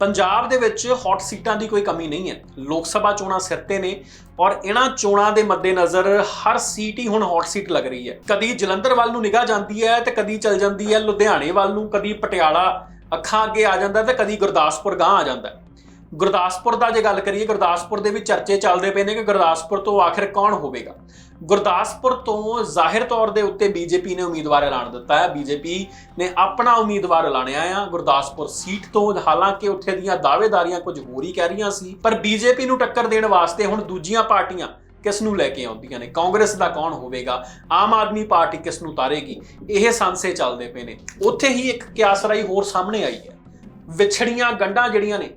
ਪੰਜਾਬ ਦੇ ਵਿੱਚ ਹੌਟ ਸੀਟਾਂ ਦੀ ਕੋਈ ਕਮੀ ਨਹੀਂ ਹੈ। ਲੋਕ ਸਭਾ ਚੋਣਾਂ ਸਿਰ ਤੇ ਨੇ ਔਰ ਇਹਨਾਂ ਚੋਣਾਂ ਦੇ ਮੱਦੇਨਜ਼ਰ ਹਰ ਸੀਟ ਹੀ ਹੁਣ ਹੌਟ ਸੀਟ ਲੱਗ ਰਹੀ ਹੈ। ਕਦੀ ਜਲੰਧਰ ਵੱਲ ਨੂੰ ਨਿਗਾਹ ਜਾਂਦੀ ਹੈ ਤੇ ਕਦੀ ਚੱਲ ਜਾਂਦੀ ਹੈ। ਲੁਧਿਆਣੇ ਵੱਲ ਨੂੰ, ਕਦੀ ਪਟਿਆਲਾ ਅੱਖਾਂ ਅੱਗੇ ਆ ਜਾਂਦਾ ਤੇ ਕਦੀ ਗੁਰਦਾਸਪੁਰ ਗਾਂ ਆ ਜਾਂਦਾ ਗੁਰਦਾਸਪੁਰ ਦਾ ਜੇ ਗੱਲ ਕਰੀਏ, ਗੁਰਦਾਸਪੁਰ ਦੇ ਵਿੱਚ ਚਰਚੇ ਚੱਲਦੇ ਪਏ ਨੇ ਕਿ ਗੁਰਦਾਸਪੁਰ ਤੋਂ ਆਖਿਰ ਕੌਣ ਹੋਵੇਗਾ। ਗੁਰਦਾਸਪੁਰ ਤੋਂ ਜ਼ਾਹਿਰ ਤੌਰ ਦੇ ਉੱਤੇ ਬੀਜੇਪੀ ਨੇ ਉਮੀਦਵਾਰ ਐਲਾਨ ਦਿੱਤਾ ਹੈ। ਬੀਜੇਪੀ ਨੇ ਆਪਣਾ ਉਮੀਦਵਾਰ ਐਲਾਨਿਆ ਆ ਗੁਰਦਾਸਪੁਰ ਸੀਟ ਤੋਂ ਹਾਲਾਂਕਿ ਉੱਥੇ ਦੀਆਂ ਦਾਅਵੇਦਾਰੀਆਂ ਕੁਝ ਹੋਰ ਹੀ ਕਹਿ ਰਹੀਆਂ ਸੀ, ਪਰ ਬੀਜੇਪੀ ਨੂੰ ਟੱਕਰ ਦੇਣ ਵਾਸਤੇ ਹੁਣ ਦੂਜੀਆਂ ਪਾਰਟੀਆਂ ਕਿਸ ਨੂੰ ਲੈ ਕੇ ਆਉਂਦੀਆਂ ਨੇ? ਕਾਂਗਰਸ ਦਾ ਕੌਣ ਹੋਵੇਗਾ? ਆਮ ਆਦਮੀ ਪਾਰਟੀ ਕਿਸ ਨੂੰ ਉਤਾਰੇਗੀ ਇਹ ਸੰਸੇ ਚੱਲਦੇ ਪਏ ਨੇ। ਉੱਥੇ ਹੀ ਇੱਕ ਕਿਆਸਰਾਈ ਹੋਰ ਸਾਹਮਣੇ ਆਈ ਹੈ। ਵਿਛੜੀਆਂ ਗੰਢਾਂ ਜਿਹੜੀਆਂ ਨੇ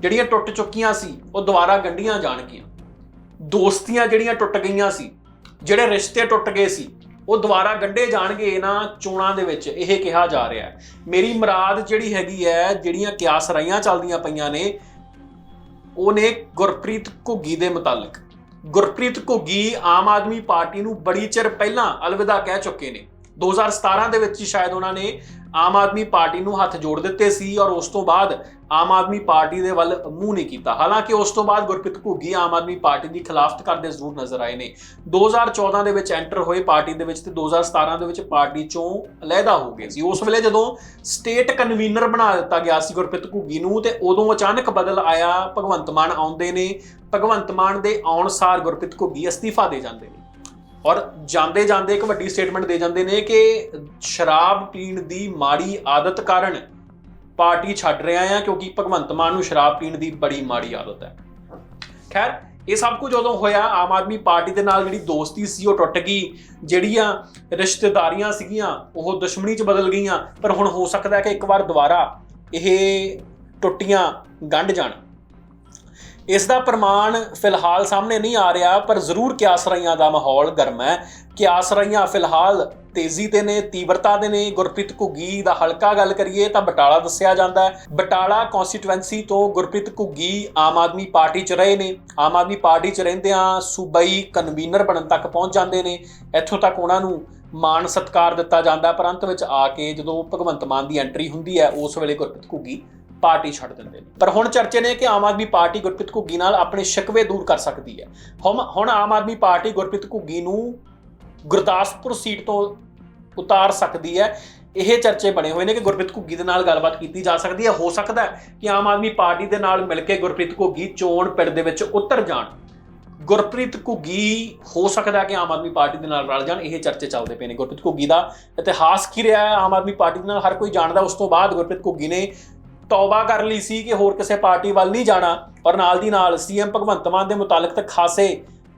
ਜਿਹੜੀਆਂ ਟੁੱਟ ਚੁੱਕੀਆਂ ਸੀ, ਉਹ ਦੁਬਾਰਾ ਗੰਢੀਆਂ ਜਾਣਗੀਆਂ। ਦੋਸਤੀਆਂ ਜਿਹੜੀਆਂ ਟੁੱਟ ਗਈਆਂ ਸੀ, ਜਿਹੜੇ ਰਿਸ਼ਤੇ ਟੁੱਟ ਗਏ ਸੀ, ਉਹ ਦੁਬਾਰਾ ਗੰਢੇ ਜਾਣਗੇ ਇਹਨਾਂ ਚੋਣਾਂ ਦੇ ਵਿੱਚ, ਇਹ ਕਿਹਾ ਜਾ ਰਿਹਾ ਹੈ। ਮੇਰੀ ਮੁਰਾਦ ਜਿਹੜੀ ਹੈਗੀ ਹੈ, ਜਿਹੜੀਆਂ ਕਿਆਸ ਰਾਈਆਂ ਚੱਲਦੀਆਂ ਪਈਆਂ ਨੇ, ਉਹ ਨੇ ਗੁਰਪ੍ਰੀਤ ਘੁੱਗੀ ਦੇ ਮੁਤਾਲਕ। ਗੁਰਪ੍ਰੀਤ ਘੁੱਗੀ ਆਮ ਆਦਮੀ ਪਾਰਟੀ ਨੂੰ ਬੜੀ ਚਿਰ ਪਹਿਲਾਂ ਅਲਵਿਦਾ ਕਹਿ ਚੁੱਕੇ ਨੇ। 2017 ਦੇ ਵਿੱਚ ਸ਼ਾਇਦ ਉਹਨਾਂ ਨੇ ਆਮ ਆਦਮੀ ਪਾਰਟੀ ਨੂੰ ਹੱਥ ਜੋੜ ਦਿੱਤੇ ਸੀ ਔਰ ਉਸ ਤੋਂ ਬਾਅਦ ਆਮ ਆਦਮੀ ਪਾਰਟੀ ਦੇ ਵੱਲ ਮੂੰਹ ਨਹੀਂ ਕੀਤਾ। ਹਾਲਾਂਕਿ ਉਸ ਤੋਂ ਬਾਅਦ ਗੁਰਪ੍ਰੀਤ ਘੁੱਗੀ ਆਮ ਆਦਮੀ ਪਾਰਟੀ ਦੀ ਖਿਲਾਫਤ ਕਰਦੇ ਜ਼ਰੂਰ ਨਜ਼ਰ ਆਏ ਨੇ। 2014 ਦੇ ਵਿੱਚ ਐਂਟਰ ਹੋਏ ਪਾਰਟੀ ਦੇ ਵਿੱਚ ਤੇ 2017 ਦੇ ਵਿੱਚ ਪਾਰਟੀ ਚੋਂ ਅਲੱਗਾ ਹੋ ਗਏ ਸੀ। ਉਸ ਵੇਲੇ ਜਦੋਂ ਸਟੇਟ ਕਨਵੀਨਰ ਬਣਾ ਦਿੱਤਾ ਗਿਆ ਸੀ ਗੁਰਪ੍ਰੀਤ ਘੁੱਗੀ ਨੂੰ ਤੇ ਉਦੋਂ ਅਚਾਨਕ ਬਦਲ ਆਇਆ ਭਗਵੰਤ ਮਾਨ ਆਉਂਦੇ ਨੇ। ਭਗਵੰਤ ਮਾਨ ਦੇ ਆਉਣ ਸਾਰ ਗੁਰਪ੍ਰੀਤ ਘੁੱਗੀ ਅਸਤੀਫਾ ਦੇ ਜਾਂਦੇ ਨੇ। ਔਰ ਜਾਂਦੇ ਜਾਂਦੇ ਇੱਕ ਵੱਡੀ ਸਟੇਟਮੈਂਟ ਦੇ ਜਾਂਦੇ ਨੇ ਕਿ ਸ਼ਰਾਬ ਪੀਣ ਦੀ ਮਾੜੀ ਆਦਤ ਕਾਰਨ ਪਾਰਟੀ ਛੱਡ ਰਿਹਾ ਆ ਕਿਉਂਕਿ ਭਗਵੰਤ ਮਾਨ ਨੂੰ ਸ਼ਰਾਬ ਪੀਣ ਦੀ ਬੜੀ ਮਾੜੀ ਆਦਤ ਹੈ। ਖੈਰ, ਇਹ ਸਭ ਕੁਝ ਉਦੋਂ ਹੋਇਆ, ਆਮ ਆਦਮੀ ਪਾਰਟੀ ਦੇ ਨਾਲ ਜਿਹੜੀ ਦੋਸਤੀ ਸੀ, ਉਹ ਟੁੱਟ ਗਈ। ਜਿਹੜੀਆਂ ਰਿਸ਼ਤੇਦਾਰੀਆਂ ਸੀਗੀਆਂ, ਉਹ ਦੁਸ਼ਮਣੀ 'ਚ ਬਦਲ ਗਈਆਂ। ਪਰ ਹੁਣ ਹੋ ਸਕਦਾ ਹੈ ਕਿ ਇੱਕ ਵਾਰ ਦੁਬਾਰਾ ਇਹ ਟੁੱਟੀਆਂ ਗੰਢ ਜਾਣ। ਇਸ ਦਾ ਪ੍ਰਮਾਣ ਫਿਲਹਾਲ ਸਾਹਮਣੇ ਨਹੀਂ ਆ ਰਿਹਾ, ਪਰ ਜ਼ਰੂਰ ਕਿਆਸਰਾਈਆਂ ਦਾ ਮਾਹੌਲ ਗਰਮ ਹੈ। ਕਿਆਸਰਾਈਆਂ ਫਿਲਹਾਲ ਤੇਜ਼ੀ ਤੇ ਨੇ, ਤੀਬਰਤਾ ਦੇ ਨੇ, ਗੁਰਪ੍ਰੀਤ ਘੁੱਗੀ ਦਾ ਹਲਕਾ ਗੱਲ ਕਰੀਏ ਤਾਂ ਬਟਾਲਾ ਦੱਸਿਆ ਜਾਂਦਾ ਹੈ। ਬਟਾਲਾ ਕਨਸਟੀਟੂਐਂਸੀ ਤੋਂ ਗੁਰਪ੍ਰੀਤ ਘੁੱਗੀ ਆਮ ਆਦਮੀ ਪਾਰਟੀ 'ਚ ਰਹੇ ਨੇ। ਆਮ ਆਦਮੀ ਪਾਰਟੀ 'ਚ ਰਹਿੰਦਿਆਂ ਸੂਬਾਈ ਕਨਵੀਨਰ ਬਣਨ ਤੱਕ ਪਹੁੰਚ ਜਾਂਦੇ ਨੇ। ਇੱਥੋਂ ਤੱਕ ਉਹਨਾਂ ਨੂੰ ਮਾਣ ਸਤਕਾਰ ਦਿੱਤਾ ਜਾਂਦਾ ਪਰ ਅੰਤ ਵਿੱਚ ਆ ਕੇ ਜਦੋਂ ਭਗਵੰਤ ਮਾਨ ਦੀ ਐਂਟਰੀ ਹੁੰਦੀ ਹੈ, ਉਸ ਵੇਲੇ ਗੁਰਪ੍ਰੀਤ ਘੁੱਗੀ ਪਾਰਟੀ ਛੱਡ ਦਿੰਦੇ ਨੇ। ਪਰ ਹੁਣ ਚਰਚੇ ਨੇ ਕਿ ਆਮ ਆਦਮੀ ਪਾਰਟੀ ਗੁਰਪ੍ਰੀਤ ਘੁੱਗੀ ਨਾਲ ਆਪਣੇ ਸ਼ਿਕਵੇ ਦੂਰ ਕਰ ਸਕਦੀ ਹੈ। ਹੁਣ ਹੁਣ ਆਮ ਆਦਮੀ ਪਾਰਟੀ ਗੁਰਪ੍ਰੀਤ ਘੁੱਗੀ ਨੂੰ ਗੁਰਦਾਸਪੁਰ ਸੀਟ ਤੋਂ ਉਤਾਰ ਸਕਦੀ ਹੈ। ਇਹ ਚਰਚੇ ਬਣੇ ਹੋਏ ਨੇ ਕਿ ਗੁਰਪ੍ਰੀਤ ਘੁੱਗੀ ਦੇ ਨਾਲ ਗੱਲਬਾਤ ਕੀਤੀ ਜਾ ਸਕਦੀ ਹੈ। ਹੋ ਸਕਦਾ ਹੈ ਕਿ ਆਮ ਆਦਮੀ ਪਾਰਟੀ ਦੇ ਨਾਲ ਮਿਲ ਕੇ ਗੁਰਪ੍ਰੀਤ ਘੁੱਗੀ ਚੋਣ ਪਿੰਡ ਦੇ ਵਿੱਚ ਉਤਰ ਜਾਣ। ਗੁਰਪ੍ਰੀਤ ਘੁੱਗੀ, ਹੋ ਸਕਦਾ ਕਿ ਆਮ ਆਦਮੀ ਪਾਰਟੀ ਦੇ ਨਾਲ ਰਲ ਜਾਣ। ਇਹ ਚਰਚੇ ਚੱਲਦੇ ਪਏ ਨੇ। ਗੁਰਪ੍ਰੀਤ ਘੁੱਗੀ ਦਾ ਇਤਿਹਾਸ ਕੀ ਰਿਹਾ ਹੈ? ਆਮ ਆਦਮੀ ਪਾਰਟੀ ਦੇ ਨਾਲ ਹਰ ਕੋਈ ਜਾਣਦਾ। ਉਸ ਤੋਂ ਬਾਅਦ ਗੁਰਪ੍ਰੀਤ ਘੁੱਗੀ ਨੇ ਤੌਬਾ ਕਰ ਲਈ ਸੀ ਕਿ ਹੋਰ ਕਿਸੇ ਪਾਰਟੀ ਵੱਲ ਨਹੀਂ ਜਾਣਾ ਔਰ ਨਾਲ ਦੀ ਨਾਲ ਸੀਐਮ ਭਗਵੰਤ ਮਾਨ ਦੇ ਮੁਤਾਲਕ ਤਾਂ ਖਾਸੇ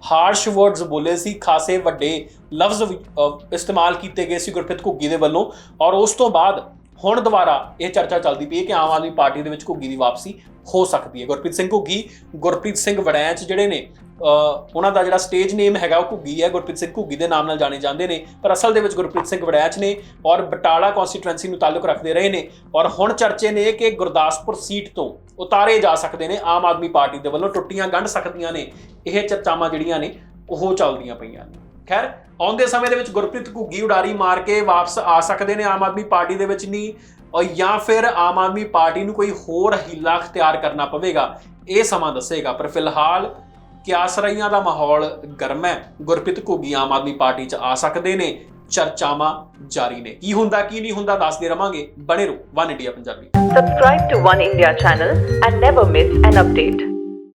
ਹਾਰਸ਼ ਵਰਡਸ ਬੋਲੇ ਸੀ, ਖਾਸੇ ਵੱਡੇ ਲਫ਼ਜ਼ ਇਸਤੇਮਾਲ ਕੀਤੇ ਗਏ ਸੀ ਗੁਰਪ੍ਰੀਤ ਘੁੱਗੀ ਦੇ ਵੱਲੋਂ ਔਰ ਉਸ ਤੋਂ ਬਾਅਦ ਹੁਣ ਦੁਬਾਰਾ ਇਹ ਚਰਚਾ ਚੱਲਦੀ ਪਈ ਹੈ ਕਿ ਆਮ ਆਦਮੀ ਪਾਰਟੀ ਦੇ ਵਿੱਚ ਘੁੱਗੀ ਦੀ ਵਾਪਸੀ ਹੋ ਸਕਦੀ ਹੈ। ਗੁਰਪ੍ਰੀਤ ਸਿੰਘ ਘੁੱਗੀ, ਗੁਰਪ੍ਰੀਤ ਸਿੰਘ ਵੜੈਚ ਜਿਹੜੇ ਨੇ ਉਹਨਾਂ ਦਾ ਜਿਹੜਾ ਸਟੇਜ ਨੇਮ ਹੈਗਾ ਉਹ ਘੁੱਗੀ ਹੈ। ਗੁਰਪ੍ਰੀਤ ਸਿੰਘ ਘੁੱਗੀ ਦੇ ਨਾਮ ਨਾਲ ਜਾਣੇ ਜਾਂਦੇ ਨੇ, ਪਰ ਅਸਲ ਦੇ ਵਿੱਚ ਗੁਰਪ੍ਰੀਤ ਸਿੰਘ ਵੜੈਚ ਨੇ ਔਰ ਬਟਾਲਾ ਕਨਸਟੀਟੂਐਂਸੀ ਨੂੰ ਤਾਲੁਕ ਰੱਖਦੇ ਰਹੇ ਨੇ ਔਰ ਹੁਣ ਚਰਚੇ ਨੇ ਕਿ ਗੁਰਦਾਸਪੁਰ ਸੀਟ ਤੋਂ ਉਤਾਰੇ ਜਾ ਸਕਦੇ ਨੇ ਆਮ ਆਦਮੀ ਪਾਰਟੀ ਦੇ ਵੱਲੋਂ। ਟੁੱਟੀਆਂ ਗੰਢ ਸਕਦੀਆਂ ਨੇ, ਇਹ ਚਰਚਾਵਾਂ ਜਿਹੜੀਆਂ ਨੇ, ਉਹ ਚੱਲਦੀਆਂ ਪਈਆਂ ਨੇ। ਖੈਰ, ਆਉਂਦੇ ਸਮੇਂ ਦੇ ਵਿੱਚ ਗੁਰਪ੍ਰੀਤ ਘੁੱਗੀ ਉਡਾਰੀ ਮਾਰ ਕੇ ਵਾਪਸ ਆ ਸਕਦੇ ਨੇ ਆਮ ਆਦਮੀ ਪਾਰਟੀ ਦੇ ਵਿੱਚ ਨਹੀਂ ਔਰ ਜਾਂ ਫਿਰ ਆਮ ਆਦਮੀ ਪਾਰਟੀ ਨੂੰ ਕੋਈ ਹੋਰ ਹੀਲਾ ਅਖਤਿਆਰ ਕਰਨਾ ਪਵੇਗਾ, ਇਹ ਸਮਾਂ ਦੱਸੇਗਾ। ਪਰ ਫਿਲਹਾਲ ਕਿਆਸਰਾਈਆਂ ਦਾ ਮਾਹੌਲ ਗਰਮ ਹੈ। ਗੁਰਪ੍ਰੀਤ ਘੁੱਗੀ ਆਮ ਆਦਮੀ ਪਾਰਟੀ 'ਚ ਆ ਸਕਦੇ ਨੇ, ਚਰਚਾਵਾਂ ਜਾਰੀ ਨੇ। ਕੀ ਹੁੰਦਾ, ਕੀ ਨਹੀਂ ਹੁੰਦਾ, ਦੱਸਦੇ ਰਵਾਂਗੇ। ਬਣੇ ਰਹੋ, one India Punjabi. Subscribe to One India channel and never miss an update.